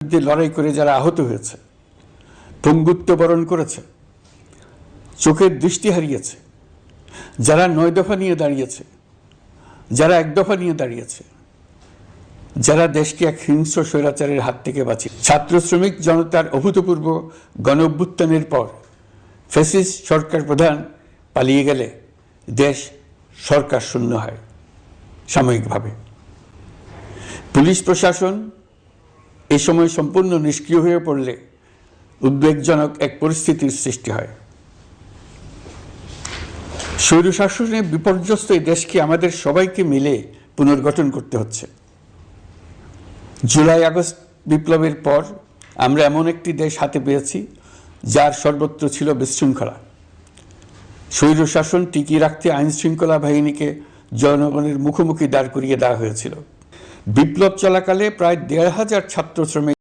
বিরুদ্ধে লড়াই করে যারা আহত হয়েছে পঙ্গুত্ব বরণ করেছে, চোখের দৃষ্টি হারিয়েছে, যারা নয় দফা নিয়ে দাঁড়িয়েছে, যারা এক দফা নিয়ে দাঁড়িয়েছে, যারা দেশকে এক হিংস্র স্বৈরাচারের হাত থেকে বাঁচিয়ে ছাত্র শ্রমিক জনতার অভূতপূর্ব গণ অভ্যুত্থানের পর ফেসিস সরকার প্রধান পালিয়ে গেলে দেশ সরকার শূন্য হয় সাময়িকভাবে। পুলিশ প্রশাসন এ সময় সম্পূর্ণ নিষ্ক্রিয় হয়ে পড়লে উদ্বেগজনক এক পরিস্থিতির সৃষ্টি হয়। স্বৈরশাসনে বিপর্যস্ত এই দেশকে আমাদের সবাইকে মিলে পুনর্গঠন করতে হচ্ছে। জুলাই আগস্ট বিপ্লবের পর আমরা এমন একটি দেশ হাতে পেয়েছি, যার সর্বত্র ছিল বিশৃঙ্খলা। স্বৈরশাসন টিকিয়ে রাখতে আইনশৃঙ্খলা বাহিনীকে জনগণের মুখোমুখি দাঁড় করিয়ে দেওয়া হয়েছিল। বিপ্লব চলাকালে প্রায় দেড় হাজার ছাত্র শ্রমিক